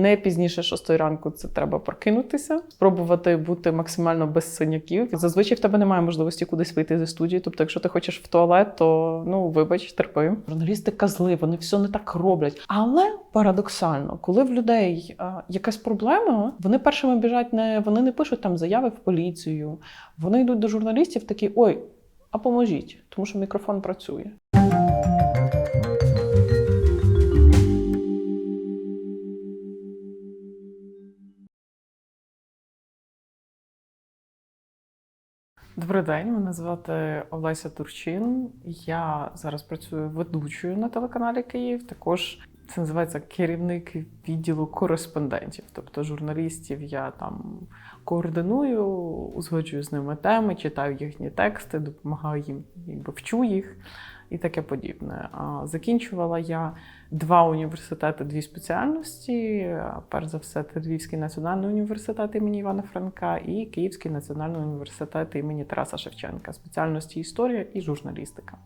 не пізніше 6 ранку це треба прокинутися, спробувати бути максимально без синяків. Зазвичай в тебе немає можливості кудись вийти зі студії. Тобто, якщо ти хочеш в туалет, то ну вибач, терпи. Журналісти козли, вони все не так роблять. Але парадоксально, коли в людей а, якась проблема, вони першими біжать не вони не пишуть там заяви в поліцію. Вони йдуть до журналістів такі: ой, а поможіть, тому що мікрофон працює. Добрий день, мене звати Олеся Турчин. Я зараз працюю ведучою на телеканалі Київ. Також це називається керівник відділу кореспондентів, тобто журналістів. Я там координую, узгоджую з ними теми, читаю їхні тексти, допомагаю їм, якби вчу їх і таке подібне. Закінчувала я два університети, дві спеціальності. Перш за все, це Львівський національний університет імені Івана Франка і Київський національний університет імені Тараса Шевченка, спеціальності історія і журналістика.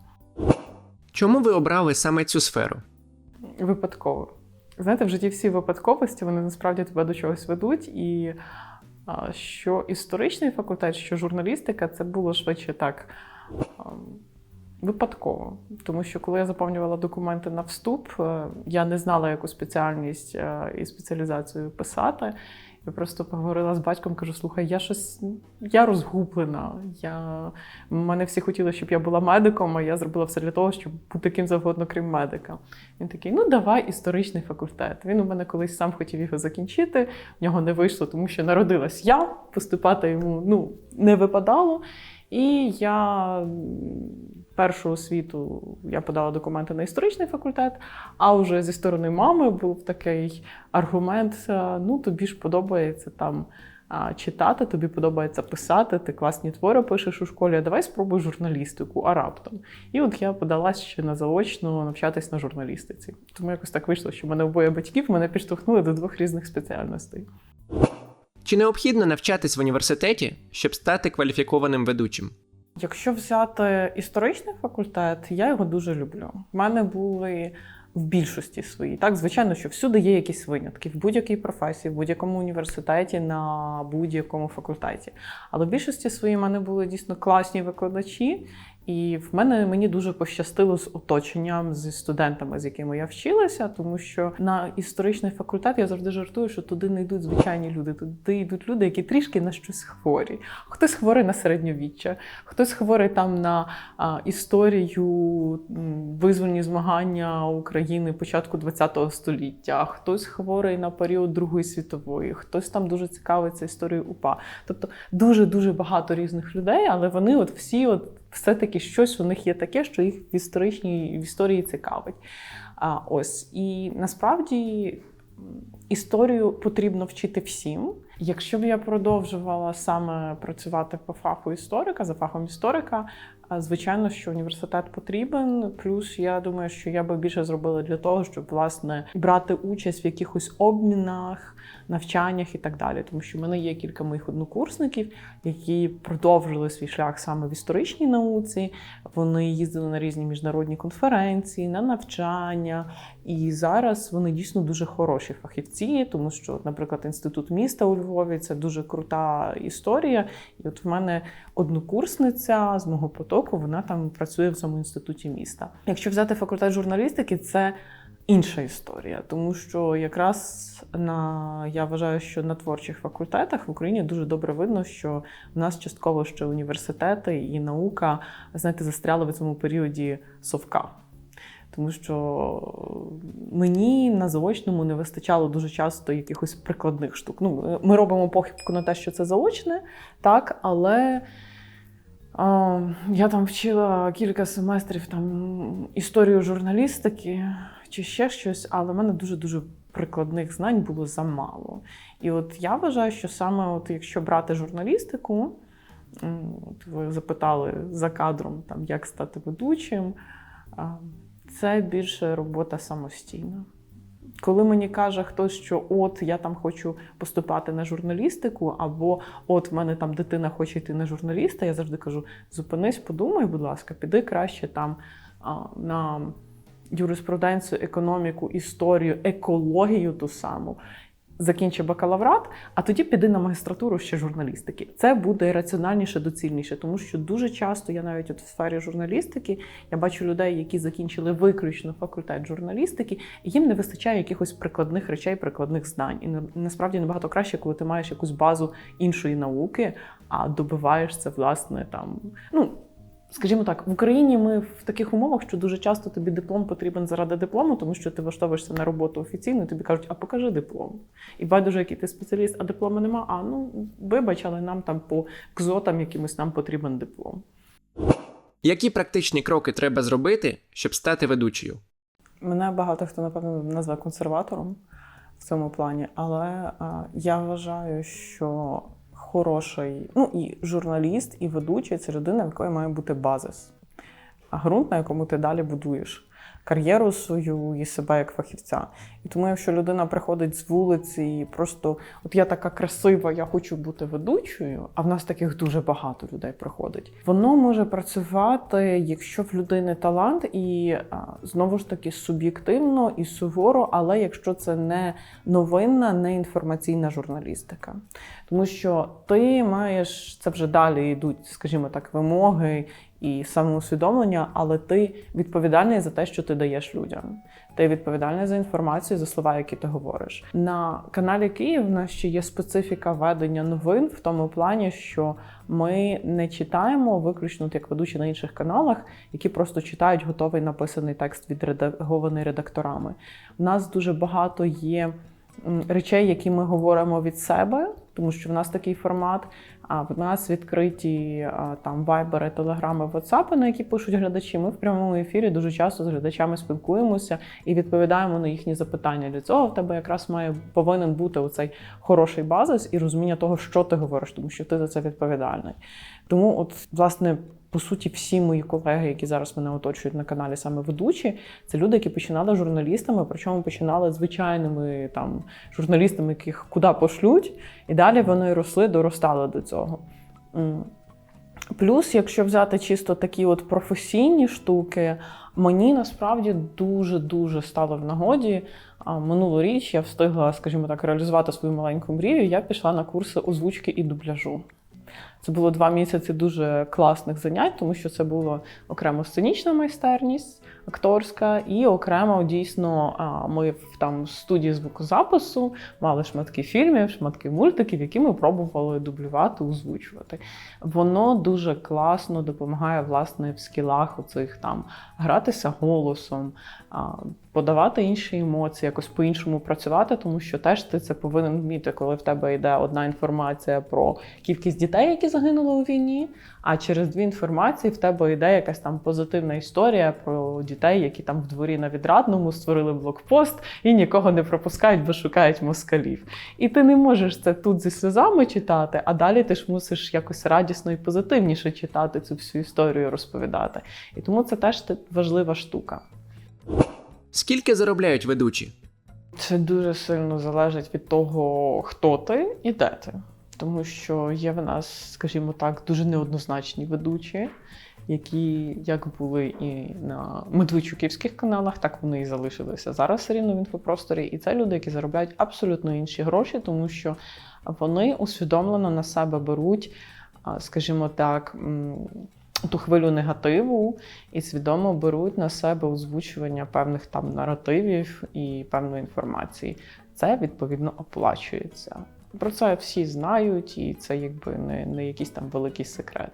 Чому ви обрали саме цю сферу? Випадково. Знаєте, в житті всі випадковості вони насправді тебе до чогось ведуть. І що історичний факультет, що журналістика, це було швидше так. Випадково, тому що коли я заповнювала документи на вступ, е, я не знала, яку спеціальність е, і спеціалізацію писати. Я просто поговорила з батьком, кажу: слухай, я щось я розгублена. Я... Мене всі хотіли, щоб я була медиком, а я зробила все для того, щоб бути ким завгодно, крім медика. Він такий: ну давай історичний факультет. Він у мене колись сам хотів його закінчити. В нього не вийшло, тому що народилась я, поступати йому ну, не випадало. І я першу освіту я подала документи на історичний факультет, а вже зі сторони мами був такий аргумент: ну тобі ж подобається там. Читати, тобі подобається писати, ти класні твори пишеш у школі, а давай спробуй журналістику, а раптом. І от я подалась ще на заочно навчатись на журналістиці. Тому якось так вийшло, що мене обоє батьків мене підштовхнули до двох різних спеціальностей. Чи необхідно навчатись в університеті, щоб стати кваліфікованим ведучим? Якщо взяти історичний факультет, я його дуже люблю. У мене були в більшості свої. Так, звичайно, що всюди є якісь винятки в будь-якій професії, в будь-якому університеті, на будь-якому факультеті. Але в більшості свої в мене були дійсно класні викладачі. І в мене мені дуже пощастило з оточенням, зі студентами, з якими я вчилася, тому що на історичний факультет я завжди жартую, що туди не йдуть звичайні люди. Туди йдуть люди, які трішки на щось хворі. Хтось хворий на середньовіччя, хтось хворий там на а, історію визвольні змагання України початку ХХ століття, хтось хворий на період Другої світової, хтось там дуже цікавиться історією УПА. Тобто дуже дуже багато різних людей, але вони от всі от все-таки щось у них є таке, що їх в історичній в історії цікавить. А, Ось і насправді історію потрібно вчити всім. Якщо б я продовжувала саме працювати по фаху історика, за фахом історика, звичайно, що університет потрібен. Плюс я думаю, що я би більше зробила для того, щоб власне брати участь в якихось обмінах, навчаннях і так далі. Тому що в мене є кілька моїх однокурсників, які продовжили свій шлях саме в історичній науці. Вони їздили на різні міжнародні конференції, на навчання. І зараз вони дійсно дуже хороші фахівці, тому що, наприклад, інститут міста у Львові це дуже крута історія. І от в мене однокурсниця з мого потоку, вона там працює в цьому інституті міста. Якщо взяти факультет журналістики, це інша історія, тому що якраз на я вважаю, що на творчих факультетах в Україні дуже добре видно, що в нас частково ще університети і наука знаєте, застряли в цьому періоді совка. Тому що мені на заочному не вистачало дуже часто якихось прикладних штук. Ну, Ми робимо похибку на те, що це заочне, так, але а, я там вчила кілька семестрів там історію журналістики чи ще щось, але в мене дуже-дуже прикладних знань було замало. І от я вважаю, що саме от якщо брати журналістику, от ви запитали за кадром, там, як стати ведучим, це більше робота самостійна. Коли мені каже хтось, що от я там хочу поступати на журналістику, або от в мене там дитина хоче йти на журналіста, я завжди кажу: зупинись, подумай, будь ласка, піди краще там на юриспруденцію, економіку, історію, екологію ту саму. закінчи бакалаврат, а тоді піди на магістратуру ще журналістики. Це буде раціональніше, доцільніше, тому що дуже часто я навіть от в сфері журналістики я бачу людей, які закінчили виключно факультет журналістики, і їм не вистачає якихось прикладних речей, прикладних знань. І на- насправді набагато краще, коли ти маєш якусь базу іншої науки, а добиваєш це власне там. Ну Скажімо так, в Україні ми в таких умовах, що дуже часто тобі диплом потрібен заради диплому, тому що ти влаштовуєшся на роботу офіційно, і тобі кажуть, а покажи диплом. І байдуже, який ти спеціаліст, а диплому нема. А ну вибач, але нам там по кзотам якимось нам потрібен диплом. Які практичні кроки треба зробити, щоб стати ведучою? Мене багато хто напевно назве консерватором в цьому плані, але а, я вважаю, що хороший, ну і журналіст, і ведучий це людина, в якої має бути базис, а ґрунт, на якому ти далі будуєш кар'єру свою і себе як фахівця. І тому, якщо людина приходить з вулиці і просто от я така красива, я хочу бути ведучою, а в нас таких дуже багато людей приходить. Воно може працювати, якщо в людини талант, і знову ж таки суб'єктивно і суворо, але якщо це не новинна, не інформаційна журналістика. Тому що ти маєш це вже далі йдуть, скажімо так, вимоги і самоусвідомлення, але ти відповідальний за те, що ти даєш людям. Ти відповідальний за інформацію, за слова, які ти говориш. На каналі Київ в нас ще є специфіка ведення новин в тому плані, що ми не читаємо виключно як ведучі на інших каналах, які просто читають готовий написаний текст відредагований редакторами. У нас дуже багато є речей, які ми говоримо від себе, тому що в нас такий формат. А в нас відкриті там вайбери, телеграми, ватсапи, на які пишуть глядачі. Ми в прямому ефірі дуже часто з глядачами спілкуємося і відповідаємо на їхні запитання. Для цього в тебе якраз має повинен бути оцей хороший базис і розуміння того, що ти говориш, тому що ти за це відповідальний. Тому, от, власне, по суті, всі мої колеги, які зараз мене оточують на каналі, саме ведучі, це люди, які починали журналістами, причому починали звичайними там журналістами, яких куди пошлють, і далі вони росли, доростали до цього. Плюс, якщо взяти чисто такі от професійні штуки, мені насправді дуже-дуже стало в нагоді. Минулоріч я встигла, скажімо так, реалізувати свою маленьку мрію. Я пішла на курси озвучки і дубляжу. Це було два місяці дуже класних занять, тому що це була окремо сценічна майстерність, акторська, і окремо дійсно ми в там студії звукозапису мали шматки фільмів, шматки мультиків, які ми пробували дублювати, озвучувати. Воно дуже класно допомагає власне в скілах оцих там гратися голосом, подавати інші емоції, якось по-іншому працювати, тому що теж ти це повинен вміти, коли в тебе йде одна інформація про кількість дітей, які загинули у війні. А через дві інформації в тебе йде якась там позитивна історія про дітей, які там в дворі на відрадному створили блокпост і нікого не пропускають, бо шукають москалів. І ти не можеш це тут зі сльозами читати, а далі ти ж мусиш якось радісно і позитивніше читати цю всю історію, розповідати. І тому це теж важлива штука. Скільки заробляють ведучі? Це дуже сильно залежить від того, хто ти і де ти. Тому що є в нас, скажімо так, дуже неоднозначні ведучі, які як були і на медведчуківських каналах, так вони і залишилися зараз рівно в інфопросторі. І це люди, які заробляють абсолютно інші гроші, тому що вони усвідомлено на себе беруть, скажімо так. Ту хвилю негативу і свідомо беруть на себе озвучування певних там наративів і певної інформації. Це відповідно оплачується. Про це всі знають, і це якби не, не якийсь там великий секрет.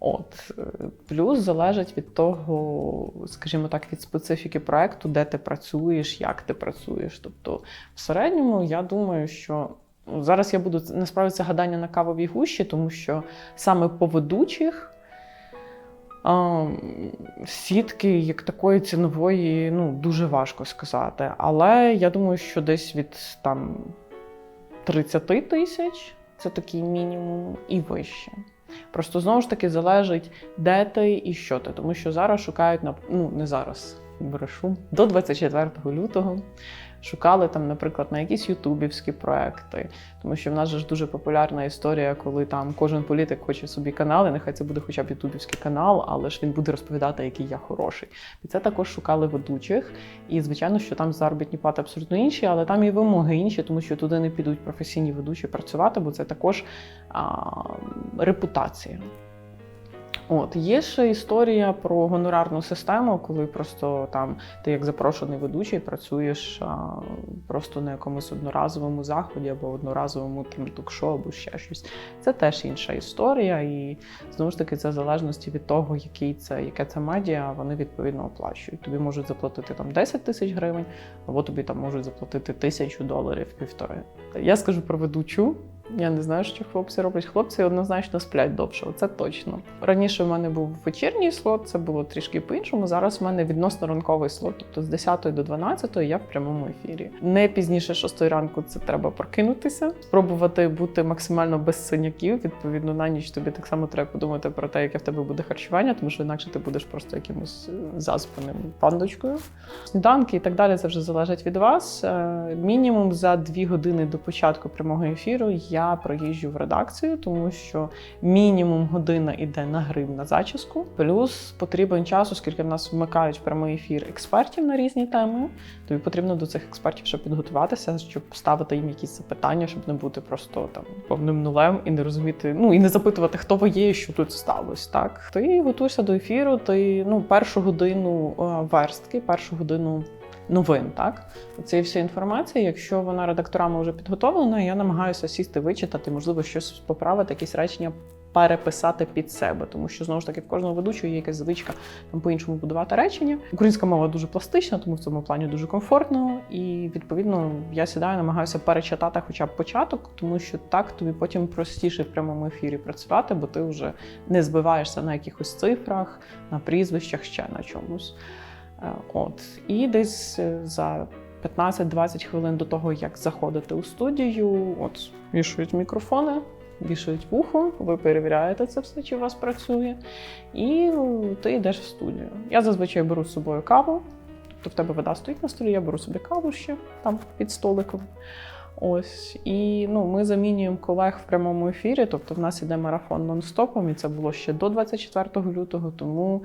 От е, плюс залежить від того, скажімо так, від специфіки проекту, де ти працюєш, як ти працюєш. Тобто, в середньому я думаю, що ну, зараз я буду насправді це гадання на кавовій гущі, тому що саме по ведучих. А, Сітки як такої цінової, ну дуже важко сказати. Але я думаю, що десь від там 30 тисяч це такий мінімум і вище. Просто знову ж таки залежить, де ти і що ти. Тому що зараз шукають на ну не зараз, брешу, до 24 лютого шукали там, наприклад, на якісь ютубівські проекти. Тому що в нас ж дуже популярна історія, коли там кожен політик хоче собі канал, і нехай це буде хоча б ютубівський канал, але ж він буде розповідати, який я хороший. І це також шукали ведучих. І звичайно, що там заробітні плати абсолютно інші, але там і вимоги інші, тому що туди не підуть професійні ведучі працювати, бо це також а, репутація. От є ще історія про гонорарну систему, коли просто там ти як запрошений ведучий працюєш а, просто на якомусь одноразовому заході або одноразовому там ток-шоу, або ще щось. Це теж інша історія, і знову ж таки це в залежності від того, який це, яке це медіа, вони відповідно оплачують. Тобі можуть заплатити там 10 тисяч гривень, або тобі там можуть заплатити тисячу доларів півтори. Я скажу про ведучу. Я не знаю, що хлопці роблять. Хлопці однозначно сплять довше, це точно. Раніше в мене був вечірній слот, це було трішки по-іншому. Зараз в мене відносно ранковий слот, тобто з 10 до 12 я в прямому ефірі. Не пізніше 6 ранку це треба прокинутися, спробувати бути максимально без синяків. Відповідно, на ніч тобі так само треба подумати про те, яке в тебе буде харчування, тому що інакше ти будеш просто якимось е, заспаним пандочкою. Сніданки і так далі це вже залежить від вас. Е, Мінімум за дві години до початку прямого ефіру я проїжджу в редакцію, тому що мінімум година йде на грим на зачіску. Плюс потрібен час, оскільки в нас вмикають в прямий ефір експертів на різні теми. Тобі потрібно до цих експертів ще підготуватися, щоб ставити їм якісь запитання, щоб не бути просто там повним нулем і не розуміти, ну і не запитувати, хто ви є і що тут сталося. Так ти готуєшся до ефіру, ти ну першу годину е, верстки, першу годину. Новин, так це вся інформація. Якщо вона редакторами вже підготовлена, я намагаюся сісти, вичитати, можливо, щось поправити, якісь речення переписати під себе, тому що знову ж таки в кожного ведучого є якась звичка там по-іншому будувати речення. Українська мова дуже пластична, тому в цьому плані дуже комфортно. І відповідно я сідаю, намагаюся перечитати хоча б початок, тому що так тобі потім простіше в прямому ефірі працювати, бо ти вже не збиваєшся на якихось цифрах, на прізвищах, ще на чомусь. Е, От і десь е, за 15-20 хвилин до того, як заходити у студію, от вішають мікрофони, вішають вухо, ви перевіряєте це все, чи у вас працює, і ти йдеш в студію. Я зазвичай беру з собою каву, тобто в тебе вода стоїть на столі, я беру собі каву ще там під столиком. Ось і ну, ми замінюємо колег в прямому ефірі. Тобто, в нас іде марафон нон-стопом, і це було ще до 24 лютого. Тому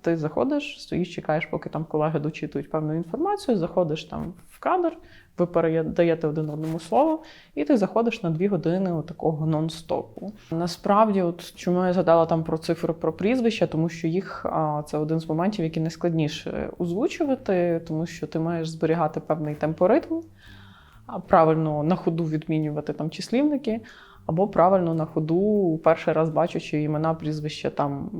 ти заходиш, стоїш, чекаєш, поки там колеги дочитують певну інформацію, заходиш там в кадр, ви передаєте один одному слово, і ти заходиш на дві години такого нон-стопу. Насправді, от чому я згадала там про цифри про прізвища, тому що їх це один з моментів, які найскладніше озвучувати, тому що ти маєш зберігати певний темпоритм, правильно на ходу відмінювати там числівники. Або правильно на ходу перший раз бачучи імена прізвища там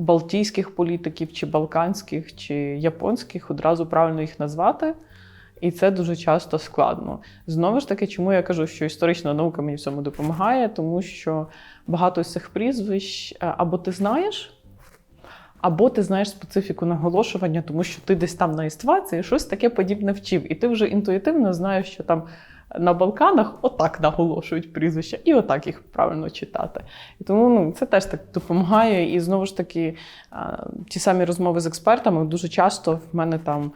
балтійських політиків, чи балканських, чи японських, одразу правильно їх назвати. І це дуже часто складно. Знову ж таки, чому я кажу, що історична наука мені в цьому допомагає, тому що багато з цих прізвищ е, або ти знаєш, або ти знаєш специфіку наголошування, тому що ти десь там на іствації щось таке подібне вчив, і ти вже інтуїтивно знаєш, що там на Балканах отак наголошують прізвища, і отак їх правильно читати. І тому ну, це теж так допомагає. І знову ж таки, ті самі розмови з експертами дуже часто в мене там,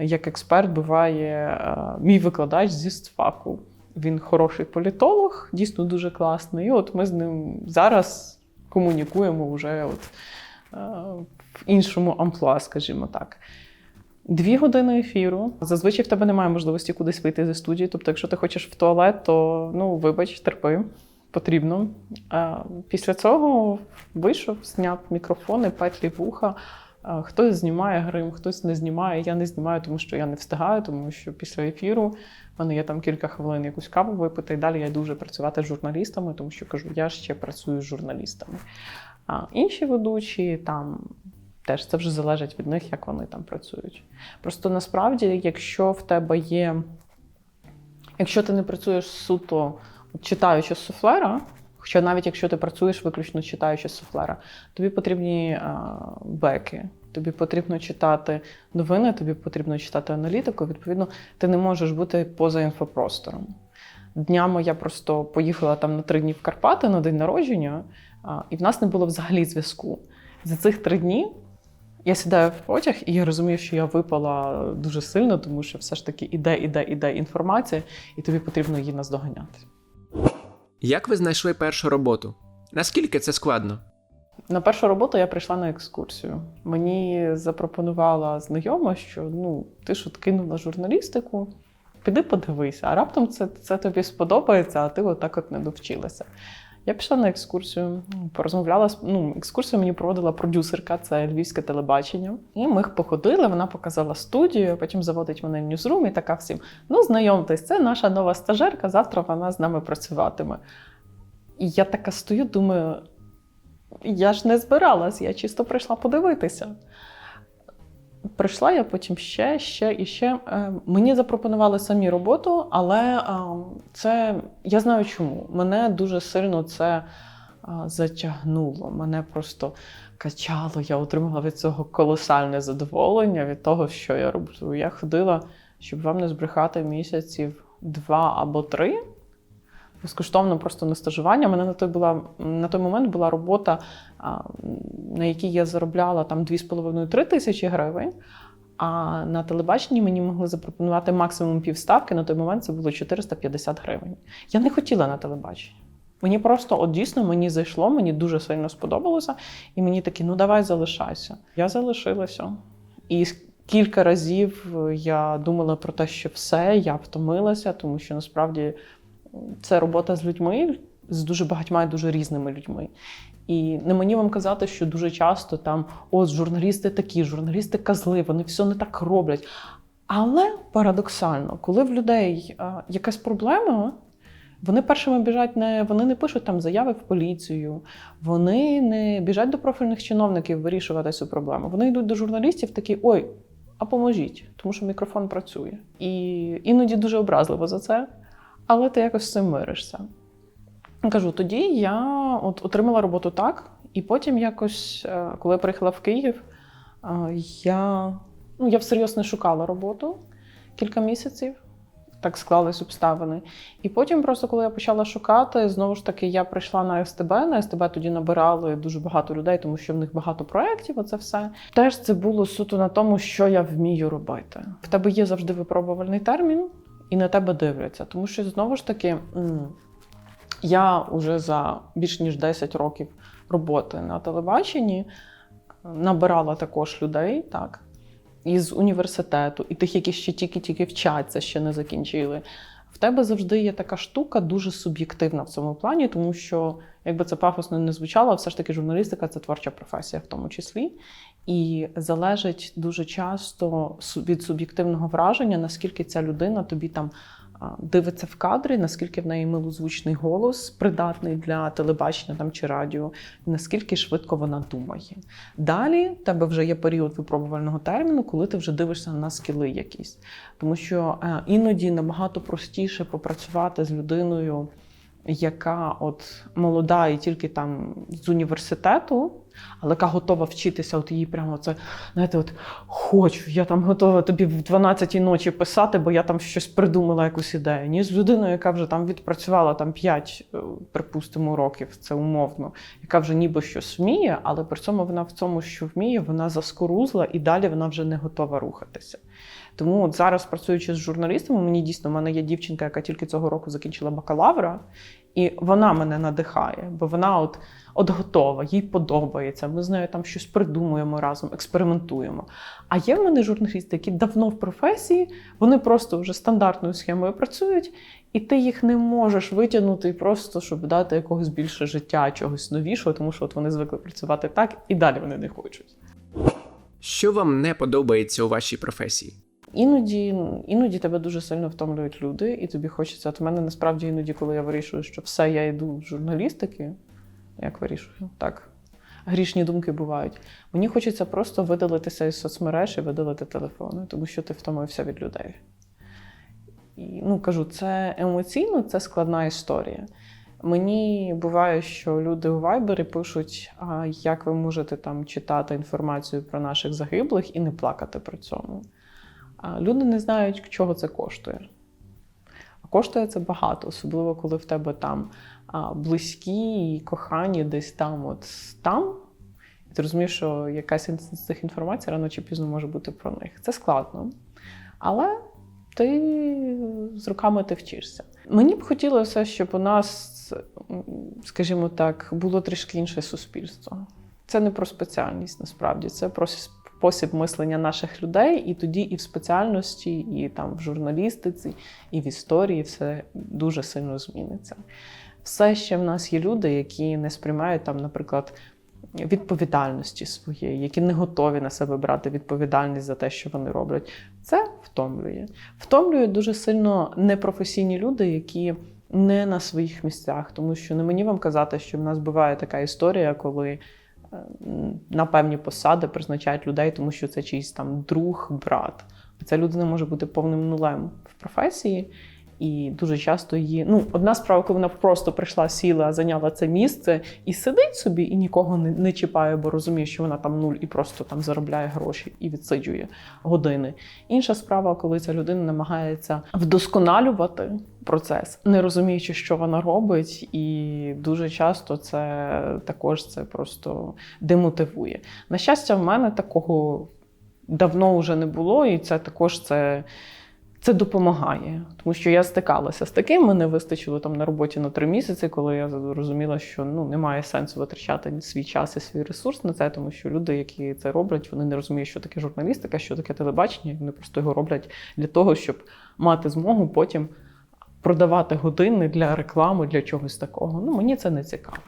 як експерт, буває мій викладач зі СТФАКу. Він хороший політолог, дійсно дуже класний. І от ми з ним зараз комунікуємо вже от, е, в іншому амплуа, скажімо так. Дві години ефіру. Зазвичай в тебе немає можливості кудись вийти зі студії. Тобто, якщо ти хочеш в туалет, то ну вибач, терпи, потрібно. Після цього вийшов, зняв мікрофони, петлі вуха. Хтось знімає грим, хтось не знімає. Я не знімаю, тому що я не встигаю, тому що після ефіру в мене є там кілька хвилин якусь каву випити. І далі я йду вже працювати з журналістами, тому що кажу, я ще працюю з журналістами. А інші ведучі там теж це вже залежить від них, як вони там працюють. Просто насправді, якщо в тебе є, якщо ти не працюєш суто читаючи з суфлера, хоча навіть якщо ти працюєш виключно читаючи суфлера, тобі потрібні а, беки. Тобі потрібно читати новини, тобі потрібно читати аналітику. Відповідно, ти не можеш бути поза інфопростором. Днями я просто поїхала там на три дні в Карпати на день народження, і в нас не було взагалі зв'язку. За цих три дні Я сідаю в потяг, і я розумію, що я випала дуже сильно, тому що все ж таки іде, іде, іде інформація, і тобі потрібно її наздоганяти. Як ви знайшли першу роботу? Наскільки це складно? На першу роботу я прийшла на екскурсію. Мені запропонувала знайома, що ну ти ж от кинула журналістику, піди подивися, а раптом це, це тобі сподобається, а ти отак от не довчилася. Я пішла на екскурсію, порозмовляла ну, екскурсію мені проводила продюсерка, це львівське телебачення. І ми походили, вона показала студію, потім заводить мене в ньюзрум і така всім: ну, знайомтесь, це наша нова стажерка, завтра вона з нами працюватиме. І я така стою, думаю, я ж не збиралась, я чисто прийшла подивитися. Прийшла я потім ще, ще і ще. Е, Мені запропонували самі роботу, але е, це я знаю чому. Мене дуже сильно це е, затягнуло. Мене просто качало. Я отримала від цього колосальне задоволення від того, що я роблю. Я ходила, щоб вам не збрехати місяців два або три. Безкоштовно просто на стажування. У мене на той була на той момент була робота, на якій я заробляла там 2,5-3 тисячі гривень. А на телебаченні мені могли запропонувати максимум півставки. На той момент це було 450 гривень. Я не хотіла на телебачення. Мені просто от дійсно мені зайшло, мені дуже сильно сподобалося, і мені такі, ну давай залишайся. Я залишилася. І кілька разів я думала про те, що все, я втомилася, тому що насправді це робота з людьми, з дуже багатьма і дуже різними людьми. І не мені вам казати, що дуже часто там от журналісти такі, журналісти казли, вони все не так роблять. Але парадоксально, коли в людей якась проблема, вони першими біжать не вони не пишуть там заяви в поліцію, вони не біжать до профільних чиновників вирішувати цю проблему. Вони йдуть до журналістів такі: ой, а поможіть, тому що мікрофон працює. І іноді дуже образливо за це, але ти якось з цим миришся. Кажу, тоді я от отримала роботу так, і потім якось, е, коли я приїхала в Київ, е, я, ну, я всерйоз не шукала роботу кілька місяців. Так склались обставини. І потім, просто коли я почала шукати, знову ж таки, я прийшла на СТБ. На СТБ тоді набирали дуже багато людей, тому що в них багато проєктів. Оце все. Теж це було суто на тому, що я вмію робити. В тебе є завжди випробувальний термін, і на тебе дивляться. Тому що знову ж таки, я вже за більш ніж 10 років роботи на телебаченні набирала також людей, так, із університету, і тих, які ще тільки-тільки вчаться, ще не закінчили. В тебе завжди є така штука дуже суб'єктивна в цьому плані, тому що, якби це пафосно не звучало, все ж таки журналістика це творча професія в тому числі. І залежить дуже часто від суб'єктивного враження, наскільки ця людина тобі там дивиться в кадрі, наскільки в неї милозвучний голос, придатний для телебачення там, чи радіо, наскільки швидко вона думає. Далі в тебе вже є період випробувального терміну, коли ти вже дивишся на скіли якісь. Тому що е, іноді набагато простіше попрацювати з людиною, яка от молода і тільки там з університету, але яка готова вчитися, от її прямо це, знаєте, от хочу, я там готова тобі в 12-й ночі писати, бо я там щось придумала, якусь ідею. Ні з людиною, яка вже там відпрацювала там 5, е, припустимо, років, це умовно, яка вже ніби щось вміє, але при цьому вона в цьому, що вміє, вона заскорузла і далі вона вже не готова рухатися. Тому от зараз, працюючи з журналістами, мені дійсно в мене є дівчинка, яка тільки цього року закінчила бакалавра, і вона мене надихає, бо вона от, от готова, їй подобається. Ми з нею там щось придумуємо разом, експериментуємо. А є в мене журналісти, які давно в професії, вони просто вже стандартною схемою працюють, і ти їх не можеш витягнути просто, щоб дати якогось більше життя, чогось новішого, тому що от вони звикли працювати так, і далі вони не хочуть. Що вам не подобається у вашій професії? Іноді, іноді тебе дуже сильно втомлюють люди, і тобі хочеться. От у мене насправді іноді, коли я вирішую, що все, я йду з журналістики, як вирішую, так. Грішні думки бувають. Мені хочеться просто видалитися із соцмереж і видалити телефони, тому що ти втомився від людей. І, ну, кажу, це емоційно, це складна історія. Мені буває, що люди у Вайбері пишуть, а як ви можете там читати інформацію про наших загиблих і не плакати при цьому. Люди не знають, чого це коштує. А коштує це багато, особливо коли в тебе там близькі і кохані десь там, от там. Ти розумієш, що якась з цих інформацій рано чи пізно може бути про них. Це складно. Але ти з руками ти вчишся. Мені б хотілося, щоб у нас, скажімо так, було трішки інше суспільство. Це не про спеціальність, насправді, це про спосіб мислення наших людей, і тоді і в спеціальності, і там в журналістиці, і в історії все дуже сильно зміниться. Все ще в нас є люди, які не сприймають там, наприклад, відповідальності своєї, які не готові на себе брати відповідальність за те, що вони роблять. Це втомлює. Втомлює дуже сильно непрофесійні люди, які не на своїх місцях, тому що не мені вам казати, що в нас буває така історія, коли на певні посади призначають людей, тому що це чийсь там друг, брат. Ця людина може бути повним нулем в професії. І дуже часто її. Ну, одна справа, коли вона просто прийшла, сіла, зайняла це місце і сидить собі, і нікого не, не чіпає, бо розуміє, що вона там нуль і просто там заробляє гроші і відсиджує години. Інша справа, коли ця людина намагається вдосконалювати процес, не розуміючи, що вона робить, і дуже часто це також це просто демотивує. На щастя, в мене такого давно вже не було, і це також це. Це допомагає, тому що я стикалася з таким. Мене вистачило там на роботі на три місяці, коли я зрозуміла, що ну немає сенсу витрачати свій час і свій ресурс на це, тому що люди, які це роблять, вони не розуміють, що таке журналістика, що таке телебачення. Вони просто його роблять для того, щоб мати змогу потім продавати години для реклами, для чогось такого. Ну мені це не цікаво.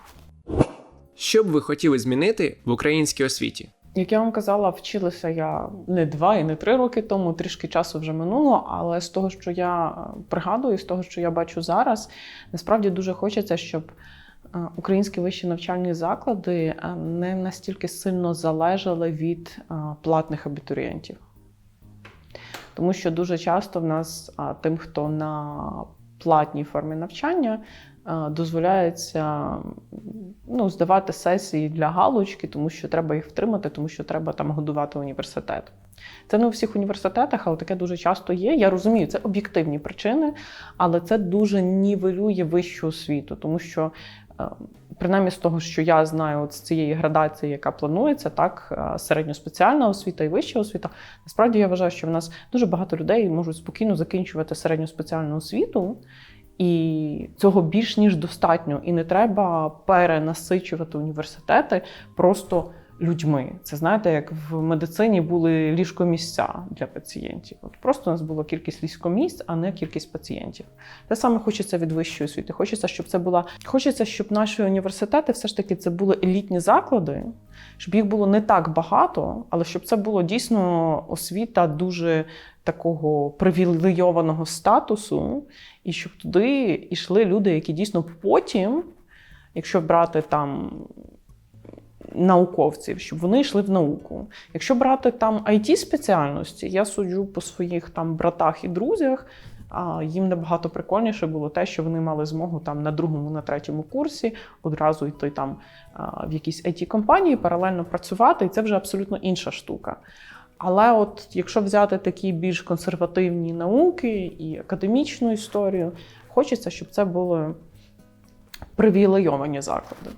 Що б ви хотіли змінити в українській освіті? Як я вам казала, вчилася я не два і не три роки тому, трішки часу вже минуло. Але з того, що я е, пригадую, з того, що я бачу зараз, насправді дуже хочеться, щоб е, українські вищі навчальні заклади е, не настільки сильно залежали від платних абітурієнтів. Тому що дуже часто в нас тим, хто на платній формі навчання, дозволяється ну, здавати сесії для галочки, тому що треба їх втримати, тому що треба там годувати університет. Це не у всіх університетах, але таке дуже часто є. Я розумію, це об'єктивні причини, але це дуже нівелює вищу освіту, тому що. Принаймні з того, що я знаю, от з цієї градації, яка планується, так е, середньоспеціальна освіта і вища освіта. Насправді я вважаю, що в нас дуже багато людей можуть спокійно закінчувати середню спеціальну освіту, і цього більш ніж достатньо. І не треба перенасичувати університети просто людьми. Це знаєте, як в медицині були ліжкомісця для пацієнтів. От просто у нас була кількість ліжкомісць, а не кількість пацієнтів. Те саме хочеться від вищої освіти. Хочеться, щоб це була хочеться, щоб наші університети все ж таки це були елітні заклади, щоб їх було не так багато, але щоб це було дійсно освіта дуже такого привілейованого статусу, і щоб туди йшли люди, які дійсно потім, якщо брати там. Науковців, щоб вони йшли в науку. Якщо брати там it спеціальності, я суджу по своїх там братах і друзях. А їм набагато прикольніше було те, що вони мали змогу там на другому, на третьому курсі одразу йти там в якісь it компанії паралельно працювати, і це вже абсолютно інша штука. Але от якщо взяти такі більш консервативні науки і академічну історію, хочеться, щоб це були привілейовані заклади.